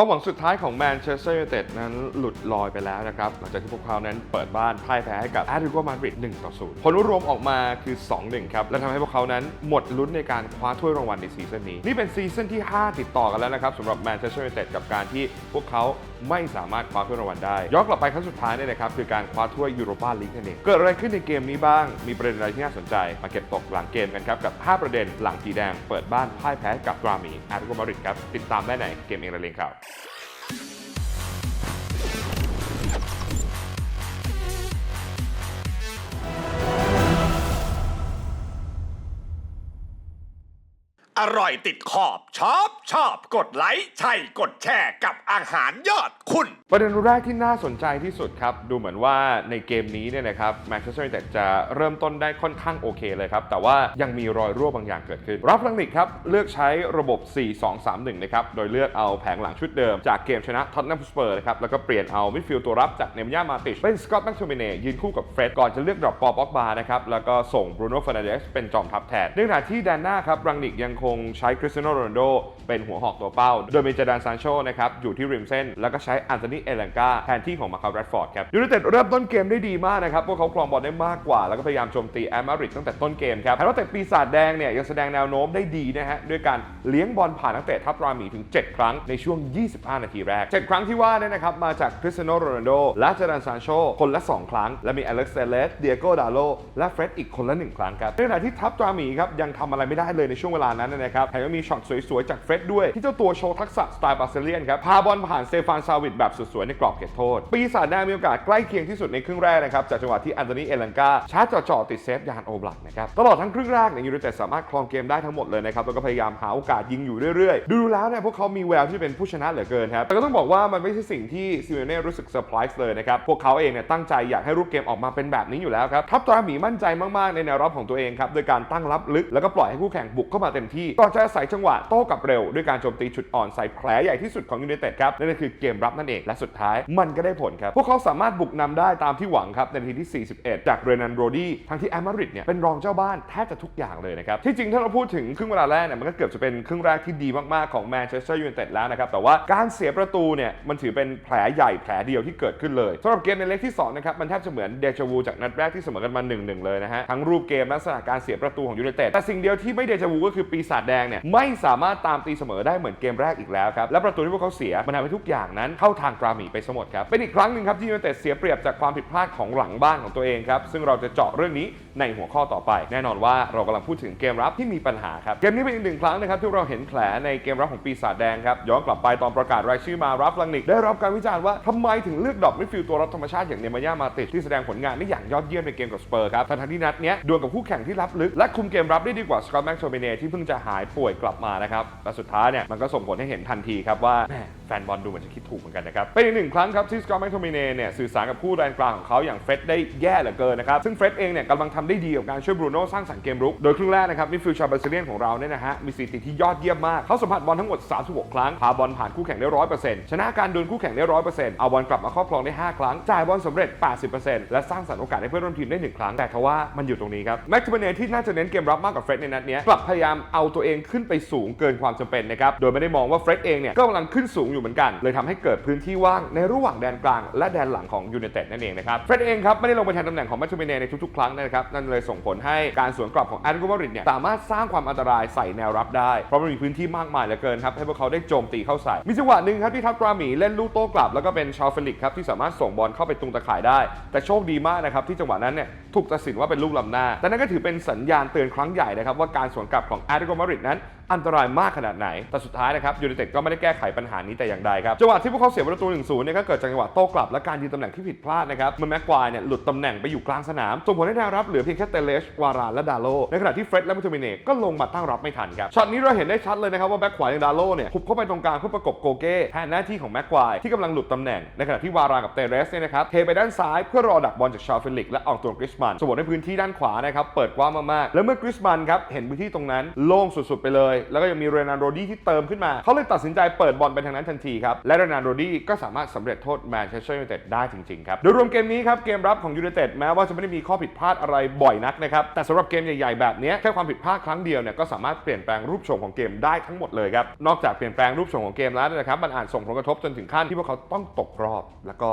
ความหวังสุดท้ายของแมนเชสเตอร์ยูไนเต็ดนั้นหลุดลอยไปแล้วนะครับ หลังจากที่พวกเขานั้นเปิดบ้านพ่ายแพ้ให้กับแอตเลติโกมาดริด1ต่อ0ผลรวมออกมาคือ 2-1 ครับ และทำให้พวกเขานั้นหมดลุ้นในการคว้าถ้วยรางวัลในซีซั่นนี้ นี่เป็นซีซั่นที่ 5 ติดต่อกันแล้วนะครับสำหรับแมนเชสเตอร์ยูไนเต็ดกับการที่พวกเขาไม่สามารถคว้าถ้วยรางวัลได้ ย้อนกลับไปครั้งสุดท้ายเนี่ยนะครับคือการคว้าถ้วยยูโรปาลีกนั่นเองเกิดอะไรขึ้นในเกมนี้บ้าง มีประเด็นอะไรที่น่าสนใจ มาเก็บตกหลังเกมกันครับกับ 5 ประเด็นหลังสีแดง เปิดบ้านพ่ายแพ้กับดรามีแอตเลติโกมาริดครับติดตามได้ในเกมเองระเลงครับ อร่อยติดขอบชอบชอบกดไลค์ใช่กดแชร์กับอาหารยอดคุณ ประเด็นแรกที่น่าสนใจที่สุดครับ ดูเหมือนว่าในเกมนี้เนี่ยนะครับแมนเชสเตอร์ยูไนเต็ดจะเริ่มต้นได้ค่อนข้างโอเคเลยครับ แต่ว่ายังมีรอยรั่วบางอย่างเกิดขึ้น รับลังนิกครับ เลือกใช้ระบบ 4-2-3-1 นะครับ โดยเลือกเอาแผงหลังชุดเดิม จากเกมชนะท็อตแนมสเปอร์นะครับแล้วก็เปลี่ยนเอามิดฟิลด์ตัวรับจากเนมย่ามาติชเป็นสกอตต์แม็กโทมิเน่ยืนคู่กับเฟร็ดก่อนจะเลือกดรอปปอป็อกบานะครับแล้วก็ส่งบรูโน่ฟานาเดสเป็นจอมทัพแทนในขณะที่แดนหน้าครับรังนิกยังคงใช้คริสเตียโนโรนัลโดเป็นหัวหอกตัวเป้า โดยมีจดานซานโชนะครับอยู่ที่ริมเส้น แล้วก็ใช้อันโทนีเอลังกาแทนที่ของมาคาร์แรดฟอร์ดครับยูไนเต็ดเริ่มต้นเกมได้ดีมากนะครับพวกเขาครองบอลได้มากกว่า แล้วก็พยายามโจมตีแอมมาริดตั้งแต่ต้นเกมครับแต่ว่าแต่ปีศาจแดงเนี่ยยังแสดงแนวโน้มได้ดีนะฮะด้วยการเลี้ยงบอลผ่านนักเตะทัพรามีถึง 7 ครั้งในช่วง 25 นาทีแรก 7 ครั้งที่ว่าเนี่ยนะครับมาจากคริสเตียโนโรนัลโดและจดานซานโชคนละ 2 ครั้ง และมีอเล็กซ์เซเลสเดียโกดาโลและเฟร็ดอีกคนละ 1 ครั้งครับในขณะที่ทัพรามีครับยังทำอะไรไม่ได้เลยในช่วงเวลานั้นนะครับแถมยังมีช็อตสวยๆ จากเฟร็ดด้วย ที่เจ้าตัวโชว์ทักษะสไตล์บาร์เซเลียนครับพาบอลผ่านเซฟานซาวิดแบบสวยๆในกรอบเขตโทษ ปีศาจแดงมีโอกาสใกล้เคียงที่สุดในครึ่งแรกนะครับจากจังหวะที่อันโตนีเอลังกาชาร์จจ่อๆติดเซฟยานโอบลักนะครับตลอดทั้งครึ่งแรกเนี่ยยูไนเต็ดสามารถครองเกมได้ทั้งหมดเลยนะครับแล้วก็พยายามหาโอกาสยิงอยู่เรื่อยๆ ดูแล้วเนี่ยพวกเขามีแววที่เป็นผู้ชนะเหลือเกินครับแต่ก็ต้องบอกว่ามันไม่ใช่สิ่งที่ซิเมเน่รู้สึกเซอร์ไพรส์เลยนะครับพวกเขาเองเนี่ยตั้งใจอยากให้รูปเกมออกมาเป็นแบบนี้อยู่แล้วครับทัพตราหมีมั่นใจมากๆในแนวรับของตัวเองครับโดยการตั้งรับลึกแล้วก็ปล่อยให้คู่แข่งบุกเข้ามาเต็มที่ก่อนจะอาศัยจังหวะโต้กลับเร็ว ด้วยการโจมตีจุดอ่อนใส่แผลใหญ่ที่สุดของยูไนเต็ดครับนั่นก็คือเกมรับนั่นเองและสุดท้ายมันก็ได้ผลครับ พวกเขาสามารถบุกนำได้ตามที่หวังครับในนาทีที่ 41 จากเรนันโรดี้ทั้งที่แอมมาริดเนี่ยเป็นรองเจ้าบ้านแทบจะทุกอย่างเลยนะครับที่จริงถ้าเราพูดถึงครึ่งเวลาแรกเนี่ยมันก็เกือบจะเป็นครึ่งแรกที่ดีมากๆของแมนเชสเตอร์ยูไนเต็ดแล้วนะครับแต่ว่าการเสียประตูเนี่ยมันถือเป็นแผลใหญ่แผลเดียวที่เกิดขึ้นเลยสำหรับเกมในเล็กที่สองนะครับมันแทบจะเหมือนเดจวูจากนัดแรกที่เสมอกันมา1นเลยนะฮะทั้งรูปเกมลักษณะการเสียประตูของยูไนเต็ดแต่สิ่งเดียวที่ไม่เดจวูก็คือปีศาจแดงเนี่ยไม่สามารถตามตีเสมอได้เหมือนเกมแรกอีกแล้วครับและประตูที่พวกเขาเสียมันทำให้ทุกอย่างนั้นเข้าทางกราหมีไปสมดครับเป็นอีกครั้งหนึ่งครับที่ยูไนเต็ดเสียเปรียบจากความผิดพลาดของหลังบ้านของตัวเองครับซึ่งเราจะเจาะเรื่องนี้ ในหัวข้อต่อไป แน่นอนว่าเรากำลังพูดถึงเกมรับที่มีปัญหาครับ เกมนี้เป็นอีกหนึ่งครั้งนะครับที่เราเห็นแผลในเกมรับของปีศาจแดงครับ ย้อนกลับไปตอนประกาศรายชื่อมารับลังนิก ได้รับการวิจารณ์ว่าทำไมถึงเลือกดรอปมิดฟิลด์ตัวรับธรรมชาติอย่างเนมาย่ามาติดที่แสดงผลงานได้อย่างยอดเยี่ยมในเกมกับสเปอร์ครับทั้งที่นัดเนี้ยดวลกับคู่แข่งที่รับลึกและคุมเกมรับได้ดีกว่าสกอตแม็กโทเมเน่ที่เพิ่งจะหายป่วยกลับมานะครับและสุดท้ายเนี่ยมันก็ส่งผลให้เห็นทันทีครับว่าแฟนบอลดูเหมือนจะคิดถูกเหมือนกันนะครับเป็นอีกหนึ่งครั้งครับที่สกอตแม็กโทเมเน่เนี่ยสื่อสารกับคู่แดนกลางของเขาอย่างเฟรดได้แย่เหลือเกินนะครับซึ่งเฟรดเองเนี่ยกำลังทำได้ดีกับการช่วยบรูโน่สร้างสรรค์เกมรุก โดยครึ่งแรกนะครับมิดฟิลด์ชาวบราซิเลียนของเราเนี่ยนะฮะมีสถิติที่ยอดเยี่ยมมากเขาสัมผัสบอลทั้งหมด 36 ครั้งพาบอลผ่านคู่แข่งได้100%ชนะการดวลคู่แข่งได้100%เอาบอลกลับมาครอบครองได้ 5 ครั้งจ่ายบอลสำเร็จ 80%และสร้างสรรค์โอกาสให้เพื่อนร่วมทีมได้1ครั้งแต่ทว่ามันอยู่ตรงนี้ครับแม็กซ์เบเนที่น่าจะเน้นเกมรับมากกว่าเฟร็ดในนัดนี้กลับพยายามเอาตัวเองขึ้นไปสูงเกินความจำเป็นนะครับโดยไม่ได้มองว่าเฟร็ดเองเนี่ยก็กำลังขึ้นสูงอยู่เหมือนกัน เลยทำให้เกิดพื้นที่ว่างในระหว่างแดนกลางและแดนหลังของยูไนเต็ดนั่นเองนะครับเฟร็ดเองครับไม่ได้ลงไปแทนตำแหน่งของแม็กซ์เบเนในทุกๆครั้งนะครับนนเลยส่งผลให้การสวนกลับของแอตเลติโกมาดริดเนี่ยสามารถสร้างความอันตรายใส่แนวรับได้ เพราะมันมีพื้นที่มากมายเหลือเกินครับให้พวกเขาได้โจมตีเข้าใส่ มีจังหวะหนึ่งครับที่ทัพกราหมีเล่นลูกโต้กลับ แล้วก็เป็นชาวเฟลิกครับที่สามารถส่งบอลเข้าไปตรงตะข่ายได้ แต่โชคดีมากนะครับที่จังหวะนั้นเนี่ยถูกตัดสินว่าเป็นลูกล้ำหน้า แต่นั่นก็ถือเป็นสัญญาณเตือนครั้งใหญ่นะครับว่าการสวนกลับของแอตเลติโกมาดริดนั้น อันตรายมากขนาดไหน แต่สุดท้ายนะครับยูไนเต็ดก็ไม่ได้แก้ไขปัญหานี้แต่อย่างใดครับจังหวะที่พวกเขาเสียประตู1-0เนี่ยก็เกิดจากจังหวะโต้กลับและการยืนตำแหน่งที่ผิดพลาดนะครับเมื่อแม็กควายเนี่ยหลุดตำแหน่งไปอยู่กลางสนามส่งผลให้แนวรับเหลือเพียงแค่เตเลชวารานและดาโลในขณะที่เฟร็ดและมูทูมิเน่ก็ลงมาตั้งรับไม่ทันครับช็อตนี้เราเห็นได้ชัดเลยนะครับว่าแบ็คขวาอย่างดาโลเนี่ยหุบเข้าไปตรงกลางเพื่อประกบโกเก้แทนหน้าที่ของแม็กควายที่กำลังหลุดตำแหน่งในขณะที่วารานกับเตเลสเนี่ยนะครับเทไปด้านซ้ายเพื่อรอดักบอลจากชาวเฟลิกและออกตัวกริสมันส่งผลให้พื้นที่ด้านขวานะครับเปิดกว้างมากๆแล้วเมื่อกริสมันครับเห็นพื้นที่ตรงนั้นโล่งสุดๆไปเลยแล้วก็ยังมีเรนันโรดี้ที่เติมขึ้นมา เขาเลยตัดสินใจเปิดบอลไปทางนั้นทันทีครับ และเรนันโรดี้ก็สามารถสำเร็จโทษแมนเชสเตอร์ยูไนเต็ดได้จริงๆครับ โดยรวมเกมนี้ครับ เกมรับของยูไนเต็ดแม้ว่าจะไม่ได้มีข้อผิดพลาดอะไรบ่อยนักนะครับ แต่สำหรับเกมใหญ่ๆแบบนี้แค่ความผิดพลาดครั้งเดียวเนี่ยก็สามารถเปลี่ยนแปลงรูปโฉมของเกมได้ทั้งหมดเลยครับ นอกจากเปลี่ยนแปลงรูปโฉมของเกมแล้วนะครับ มันอาจส่งผลกระทบจนถึงขั้นที่พวกเขาต้องตกรอบ แล้วก็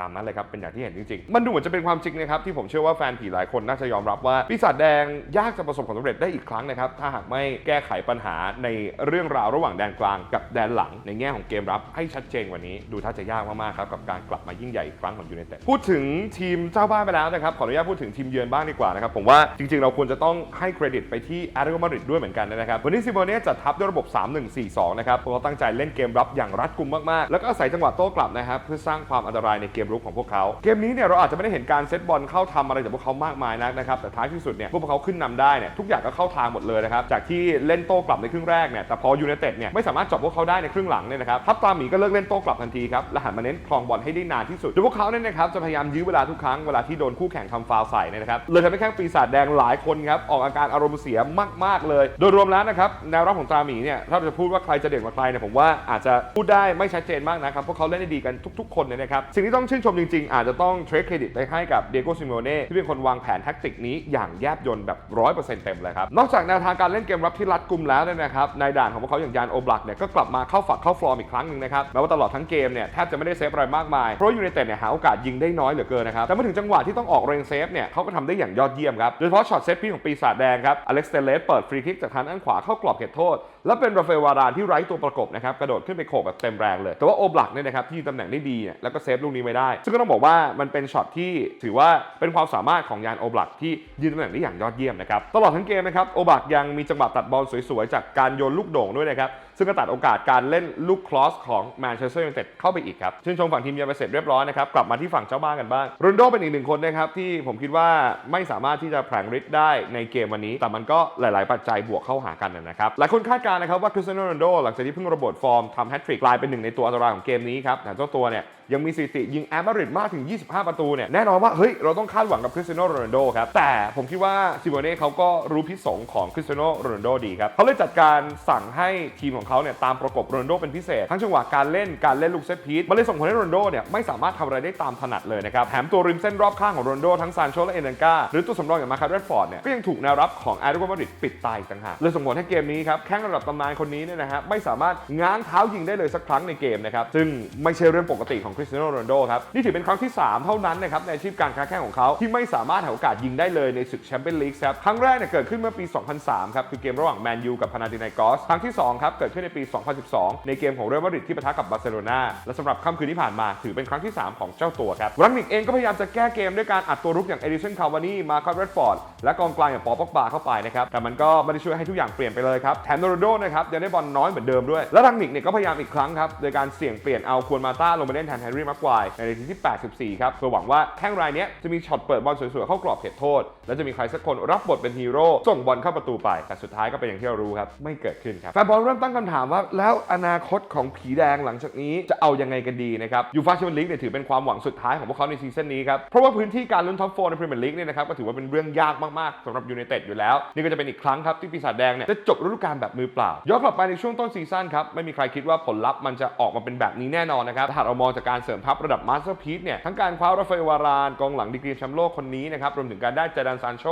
ตามนั้นเลยครับ เป็นอย่างที่เห็นจริงๆ มันดูเหมือนจะเป็นความจริงนะครับ ที่ผมเชื่อว่าแฟนผีหลายคนน่าจะยอมรับว่าปีศาจแดงยากจะประสบความสำเร็จได้อีกครั้งนะครับ ถ้าหากไม่แก้ไขปัญหาในเรื่องราวระหว่างแดนกลางกับแดนหลัง ในแง่ของเกมรับให้ชัดเจนกว่านี้ ดูท่าจะยากมากๆครับกับการกลับมายิ่งใหญ่อีกครั้งของยูไนเต็ดพูดถึงทีมเจ้าบ้านไปแล้วนะครับขออนุญาตพูดถึงทีมเยือนบ้างดีกว่านะครับผมว่าจริงๆ เราควรจะต้องให้เครดิตไปที่อาร์เรโกมาดริดด้วยเหมือนกันนะครับวันนี้ซิโมเน่จัดทัพด้วยระบบ 3-1-4-2 นะครับพวกเขาตั้งใจเล่นเกมรับอย่างรัดกุมมากๆ แล้วก็อาศัยจังหวะโต้กลับนะครับเพื่อสร้างความอันตรายในเกมรุกของพวกเขาเกมนี้เนี่ยเราอาจจะไม่ได้เห็นการเซตบอลเข้าทำอะไรจากพวกเขามากมายนักนะครับแต่ท้ายที่สุดเนี่ยพวกเขาขึ้นนำได้เนี่ยทุกอย่างก็เข้าทางหมดเลยนะครับจากที่เล่นโต้กลับในครึ่งแรกเนี่ยแต่พอยูไนเต็ดเนี่ยไม่สามารถจับพวกเขาได้ในครึ่งหลังเนี่ยนะครับทัพตาหมีก็เลิกเล่นโต้กลับทันทีครับและหันมาเน้นครองบอลให้ได้นานที่สุดโดยพวกเขาเนี่ยนะครับจะพยายามยื้อเวลาทุกครั้งเวลาที่โดนคู่แข่งทำฟาวล์ใส่เนยนะครับเลยทำให้แข้งปีศาจแดงหลายคนครับออกอาการอารมณ์เสียมาก ๆ เลย โดยรวมแล้วนะครับแนวรับของตาหมีเนี่ยถ้าเราจะพูดว่าใครจะเด่นกว่าใครเนี่ยผมว่าอาจจะพูดได้ไม่ชัดเจนมากนะครับเพราะเขาเล่นได้ดีกันทุก ๆ คนเลยนะครับสิ่งที่ต้องชื่นชมจริงๆ อาจจะต้องเทรดเครดิตไปให้กับเดโกซิโมเน่ที่เป็นคนวางแผนแท็กติกนี้อย่างแยบยลแบบ 100%เต็มเลยครับ นอกจากแนวทางการเล่นเกมรับที่รัดกุมแล้วเนี่ยนะครับในด่านของพวกเขาอย่างยานโอบลักเนี่ยก็กลับมาเข้าฝักเข้าฟลอร์มอีกครั้งหนึ่งนะครับแม้ว่าตลอดทั้งเกมเนี่ยแทบจะไม่ได้เซฟอะไรมากมายเพราะยูไนเต็ดเนี่ยหาโอกาสยิงได้น้อยเหลือเกินนะครับแต่เมื่อถึงจังหวะที่ต้องออกเรงเซฟเนี่ยเขาก็ทำได้อย่างยอดเยี่ยมครับโดยเฉพาะช็อตเซฟพีของปีศาจแดงครับอเล็กซ์เตเลสเปิดฟรีคิกจากทางด้านขวาเข้ากรอบเขตโทษและเป็นราฟาเอลวารานที่ไร้ตัวประกบนะครับกระโดดขึ้นไปโขกแบบเต็มแรงเลย แต่ว่าโอบลักเนี่ยนะครับที่ยืนตำแหน่งได้ดีเนี่ยแล้วก็เซฟลูกนี้ไม่ได้ ซึ่งก็ต้องบอกว่ามันเป็นช็อตที่ถือว่าเป็นความสามารถของยานโอบลักที่ยืนตำแหน่งได้อย่างยอดเยี่ยมนะครับตลอดทั้งเกมนะครับโอบลักยังมีจังหวะตัดบอลสวยๆจากการโยนลูกโด่งด้วยนะครับ ซึ่งก็ตัดโอกาสการเล่นลูกคลอสของแมนเชสเตอร์ยูไนเต็ดเข้าไปอีกครับชื่นชมฝั่งทีมเยือนไปเสร็จเรียบร้อยนะครับกลับมาที่ฝั่งเจ้าบ้านกันบ้างโรนโดเป็นอีกหนึ่งคนนะครับที่ผมคิดว่าไม่สามารถที่จะแผลงฤทธิ์ได้ในเกมวันนี้ แต่มันก็หลาย ๆ ปัจจัยบวกเข้าหากันนะครับหลายคนคาดการณ์นะครับว่าคริสเตียโนโรนโดหลังจากที่เพิ่งระเบิดฟอร์มทำแฮตทริกกลายเป็นหนึ่งในตัวอันตรายของเกมนี้ครับแต่เจ้าตัวเนี่ยยังมีสถิติยิงแอมมาริดมากถึง 25 ประตูเนี่ยแน่นอนว่าเฮ้ยเราต้องคาดหวังกับคริสเตียโนโรนัลโดครับแต่ผมคิดว่าซิโมเน่เขาก็รู้พิษสงของคริสเตียโนโรนัลโดดีครับเขาเลยจัดการสั่งให้ทีมของเขาเนี่ยตามประกบโรนโดเป็นพิเศษ ทั้งจังหวะการเล่นการเล่นลูกเซตพีทมันเลยส่งผลให้โรนโดเนี่ยไม่สามารถทำอะไรได้ตามถนัดเลยนะครับแถมตัวริมเส้นรอบข้างของโรนโดทั้งซานโชและเอเดนกาหรือตัวสำรองอย่างมาคาร์เรดฟอร์ดเนี่ยก็ยังถูกแนวรับของแอตเลติโกมาดริดปิดตายต่างหากเลยส่งผลให้เกมนี้ครับแข้งระดับตำนานคนนี้เนี่ยนะฮะไม่สามารถง้างเท้ายิงได้เลยสักครั้งในเกมนะครับซึ่งไม่ใช่เรื่องปกติของคริสเตียโนโรนโดครับนี่ถือเป็นครั้งที่ 3 เท่านั้นนะครับในอาชีพการค้าแข้งของเขาที่ไม่สามารถหาโอกาสยิงได้เลยในศึกแชมเปี้ยนลีกครับครั้งแรกเนี่ยเกิดขึ้นเมื่อปี 2003 ครับคือเกมระหว่างแมนยูกับพานาตินายกอสครั้งที่2ครับเกิดขึ้นในปี 2012 ในเกมของเรอัลมาดริดที่ปะทะกับบาร์เซโลนาและสำหรับค่ำคืนที่ผ่านมาถือเป็นครั้งที่ 3 ของเจ้าตัวครับรังนิกเองก็พยายามจะแก้เกมด้วยการอัดตัวรุกอย่างเอดิสันคาวานีมาคาร์เรดฟอร์ดและกองกลางอย่างปอปอกบาเข้าไปนะครับแต่มันก็ไม่ได้ช่วยให้ทุกอย่างเปลี่ยนไปเลยครับแถมโรนัลโดนะครับยังได้บอลน้อยเหมือนเดิมด้วยและรังนิกเนี่ยก็พยายามอีกครั้งครับโดยการเสี่ยงเปลี่ยนเอาควรมาต้าลงไปเล่นแทนแฮร์รี่มักควายในนาทีที่ 84 ครับเพื่อหวังว่าแข้งรายนี้จะมีช็อตเปิดบอลสวยๆเข้ากรอบเขตโทษ และจะมีใครสักคนรับบทเป็นฮีโร่ส่งบอลเข้าประตูไปแต่สุดท้ายก็เป็นอย่างที่เรารู้ครับไม่เกิดขึ้นครับแฟนบอลเริ่มตั้งคคำถามว่าแล้วอนาคตของผีแดงหลังจากนี้จะเอายังไงกันดีนะครับยูฟ่าแชมเปี้ยนลีกเนี่ยถือเป็นความหวังสุดท้ายของพวกเขาในซีซั่นนี้ครับ เพราะว่าพื้นที่การลุ้นท็อปโฟในพรีเมียร์ลีกเนี่ยนะครับก็ถือว่าเป็นเรื่องยากมากๆสำหรับยูไนเต็ดอยู่แล้ว นี่ก็จะเป็นอีกครั้งครับที่ปีศาจแดงเนี่ยจะจบฤดูกาลแบบมือเปล่าย้อนกลับไปในช่วงต้นซีซั่นครับไม่มีใครคิดว่าผลลัพธ์มันจะออกมาเป็นแบบนี้แน่นอนนะครับถ้าเรามองจากการเสริมทัพระดับมาสเตอร์พีซเนี่ยทั้งการคว้าราฟาเอลวารานกองหลังดีกรีแชมป์โลกคนนี้นะครับรวมถึงการได้เจดันซานโช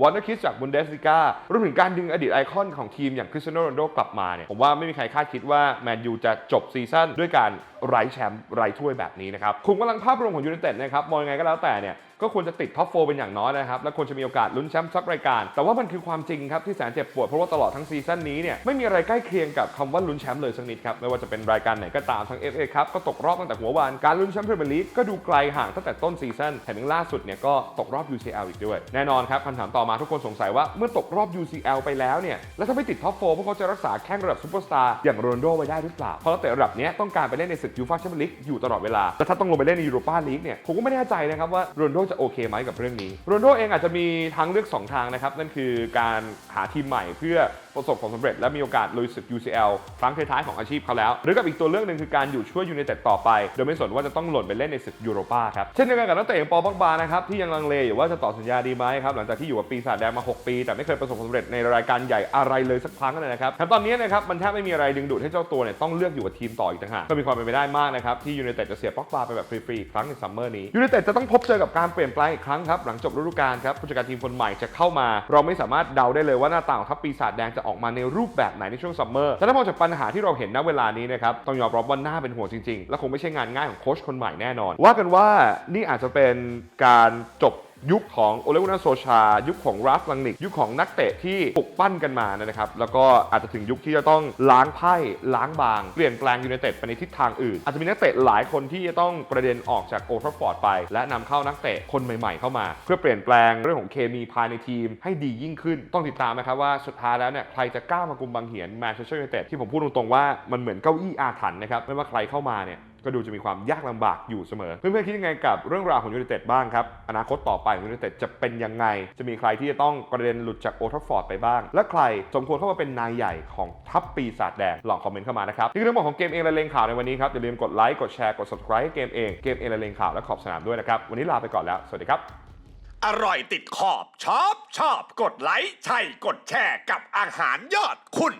วอนเนอร์คิสจากบุนเดสลิก้ารวมถึงการดึงอดีตไอคอนของทีมอย่างคริสเตียโนโรนัลโดกลับมาเนี่ยผมว่าไม่มีใครคาดคิดว่าแมนยูจะจบซีซั่นด้วยการไร้แชมป์ไร้ถ้วยแบบนี้นะครับคุมกำลังภาพรวมของยูไนเต็ดนะครับมองยังไงก็แล้วแต่เนี่ยก็ควรจะติดท็อปโฟเป็นอย่างน้อยนะครับ และควรจะมีโอกาสลุ้นแชมป์สักรายการ แต่ว่ามันคือความจริงครับที่แสนเจ็บปวดเพราะว่าตลอดทั้งซีซั่นนี้เนี่ยไม่มีอะไรใกล้เคียงกับคำว่าลุ้นแชมป์เลยสักนิดครับไม่ว่าจะเป็นรายการไหนก็ตามทั้ง FA ครับก็ตกรอบตั้งแต่หัววันการลุ้นแชมป์พรีเมียร์ลีกก็ดูไกลห่างตั้งแต่ต้นซีซั่นแถมยังล่าสุดเนี่ยก็ตกรอบ UCL อีกด้วยแน่นอนครับคำถามต่อมาทุกคนสงสัยว่าเมื่อตกรอบ UCL ไปแล้วเนี่ยแล้วถ้าไม่ติดท็อปโฟพวกเขาจะรักษาแข้งระดับซูเปอร์สตาร์อย่างโรนโดไว้ได้หรือเปล่าเพราะนักเตะระดับเนี้ยต้องการไปเล่นในศึกยูฟ่าแชมเปี้ยนลีกอยู่ตลอดเวลาแต่ถ้าต้องลงไปเล่นในยูโรปาลีกเนี่ยผมก็ไม่แน่ใจนะครับว่าโรนโดจะโอเคไหมกับเรื่องนี้โรนลโดเองอาจจะมีทางเลือก 2 ทางนะครับ นั่นคือการหาทีมใหม่เพื่อประสบความสำเร็จและมีโอกาสลุยศึก UCL ครั้งท้ายของอาชีพเขาแล้ว หรือกับอีกตัวเลือกหนึ่งคือการอยู่ช่วยยู i นเต็ดต่อไป โดยไม่สนว่าจะต้องหล่นไปเล่นในศึกยูโรปาครับ เช่นเดียวกันกับนักเตะอย่างปอบักบานะครับที่ยังลังเลอยู่ว่าจะต่อสัญญาดีไหมครับหลังจากที่อยู่กับปีศาจแดงมา 6 ปี แต่ไม่เคยประสบความสำเร็จในรายการใหญ่อะไรเลยสักครั้งเลยนะครับแถมตอนนี้นะครับมันแทบไม่มีอะไรดึงดูดให้เจ้าตัวเนี่ยต้องเลือกอยู่กับทีมต่ออีกต่างหากก็มีความเป็นไปได้มากนะครับที่ยูไนเต็ดจะเสียปอกบาไปแบบฟรีๆครั้งในซัมเมอร์นี้ยูไนเต็ดจะต้องพบเจอกับการเปลี่ยนแปลงอีกครั้งครับหลังจบฤดูกาลครับผู้จัดการทีมคนใหม่จะเข้ามา เราไม่สามารถเดาได้เลยว่าหน้าตาของทัพปีศาจแดงจะออกมาในรูปแบบไหนในช่วงซัมเมอร์แต่ถ้ามองจากปัญหาที่เราเห็นณเวลานี้นะครับต้องยอมรับว่าหน้าเป็นห่วงจริงๆ และคงไม่ใช่งานง่ายของโค้ชคนใหม่แน่นอน ว่ากันว่านี่อาจจะเป็นการจบ ยุคของโอเลกุนาโซชา ยุคของราฟลังนิก ยุคของนักเตะที่ปลุกปั้นกันมานะครับ แล้วก็อาจจะถึงยุคที่จะต้องล้างไพ่ล้างบาง เปลี่ยนแปลงยูไนเต็ดไปในทิศทางอื่น อาจจะมีนักเตะหลายคนที่จะต้องกระเด็นออกจากโอทราฟอร์ดไป และนำเข้านักเตะคนใหม่ ๆ เข้ามา เพื่อเปลี่ยนแปลงเรื่องของเคมีภายในทีมให้ดียิ่งขึ้น ต้องติดตามนะครับว่าสุดท้ายแล้วเนี่ยใครจะกล้ามากุมบังเหียนแมนเชสเตอร์ยูไนเต็ดที่ผมพูดตรงๆว่ามันเหมือนเก้าอี้อาถรรพ์นะครับไม่ว่าใครเข้ามาเนี่ย ก็ดูจะมีความยากลำบากอยู่เสมอ เพื่อนๆคิดยังไงกับเรื่องราวของยู i นเต็ดบ้างครับอนาคตต่อไปของยู i นเต็ดจะเป็นยังไง จะมีใครที่จะต้องกระเด็นหลุดจากโอทัฟฟอร์ดไปบ้าง และใครสมควรเข้ามาเป็นนายใหญ่ของทัพปีศาจแดงลองคอมเมนต์เข้ามานะครับนี่คือเรื่องของเกมเองและเลงข่าวในวันนี้ครับอย่าลืมกดไลค์กดแชร์กด subscribe ให้เกมเองเกมเองและเลงข่าวและขอบสนามด้วยนะครับวันนี้ลาไปก่อนแล้วสวัสดีครับอร่อยติดขอบชอบชอบกดไลค์ใช่กดแชร์กับอาหารยอดคุณ